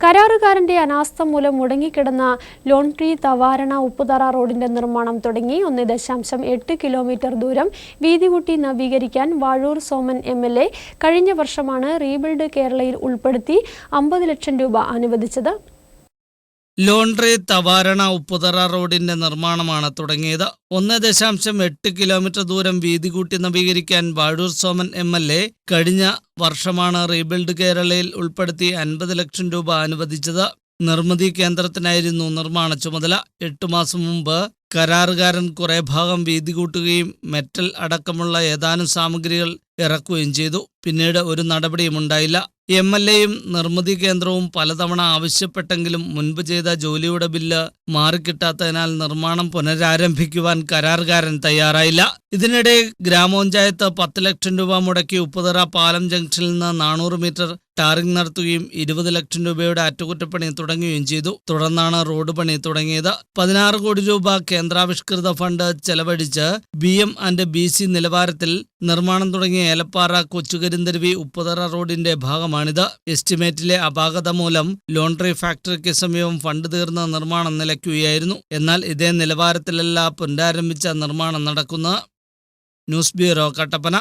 കരാറുകാരന്റെ അനാസ്ഥ മൂലം മുടങ്ങിക്കിടന്ന ലോൺട്രി തവാരണ ഉപ്പുതറ റോഡിന്റെ നിർമ്മാണം തുടങ്ങി. ഒന്ന് ദശാംശം എട്ട് കിലോമീറ്റർ ദൂരം വീതി കൂട്ടി നവീകരിക്കാൻ Vazhoor Soman M L A കഴിഞ്ഞ വർഷമാണ് റീബിൽഡ് കേരളയിൽ ഉൾപ്പെടുത്തി അമ്പത് ലക്ഷം രൂപ അനുവദിച്ചത്. ലോണ്ട്രി തവാരണ ഉപ്പുതറ റോഡിന്റെ നിർമ്മാണമാണ് തുടങ്ങിയത്. ഒന്ന് ദശാംശം എട്ട് കിലോമീറ്റർ ദൂരം വീതി കൂട്ടി നവീകരിക്കാൻ Vazhoor Soman M L A കഴിഞ്ഞ വർഷമാണ് റീബിൽഡ് കേരളയിൽ ഉൾപ്പെടുത്തി അൻപത് ലക്ഷം രൂപ അനുവദിച്ചത്. നിർമ്മിതി കേന്ദ്രത്തിനായിരുന്നു നിർമ്മാണ ചുമതല. എട്ടു മാസം മുമ്പ് കരാറുകാരൻ കുറേ ഭാഗം വീതി കൂട്ടുകയും മെറ്റൽ അടക്കമുള്ള ഏതാനും സാമഗ്രികൾ ഇറക്കുകയും ചെയ്തു. പിന്നീട് ഒരു നടപടിയും ഉണ്ടായില്ല. എം എൽ എയും നിർമ്മിതി കേന്ദ്രവും പലതവണ ആവശ്യപ്പെട്ടെങ്കിലും മുൻപ് ചെയ്ത ജോലിയുടെ ബില്ല് മാറിക്കിട്ടാത്തതിനാൽ നിർമ്മാണം പുനരാരംഭിക്കുവാൻ കരാറുകാരൻ തയ്യാറായില്ല. ഇതിനിടെ ഗ്രാമപഞ്ചായത്ത് പത്ത് ലക്ഷം രൂപ മുടക്കി ഉപ്പുതറ പാലം ജംഗ്ഷനിൽ നിന്ന് നാനൂറ് മീറ്റർ ടാറിംഗ് നടത്തുകയും ഇരുപത് ലക്ഷം രൂപയുടെ അറ്റകുറ്റപ്പണി തുടങ്ങുകയും ചെയ്തു. തുടർന്നാണ് റോഡ് പണി തുടങ്ങിയത്. പതിനാറ് കോടി രൂപ കേന്ദ്രാവിഷ്കൃത ഫണ്ട് ചെലവഴിച്ച് B M and B C നിലവാരത്തിൽ നിർമ്മാണം തുടങ്ങിയ ഏലപ്പാറ കൊച്ചുകരിന്തരുവി ഉപ്പുതറ റോഡിന്റെ ഭാഗമാണിത്. എസ്റ്റിമേറ്റിലെ അപാകത മൂലം ലോണ്ടറി ഫാക്ടറിക്ക് സമീപം ഫണ്ട് തീർന്ന നിർമ്മാണം നിലയ്ക്കുകയായിരുന്നു. എന്നാൽ ഇതേ നിലവാരത്തിലല്ല പുനരാരംഭിച്ച നിർമ്മാണം നടക്കുന്നത്. News bureau Kattappana.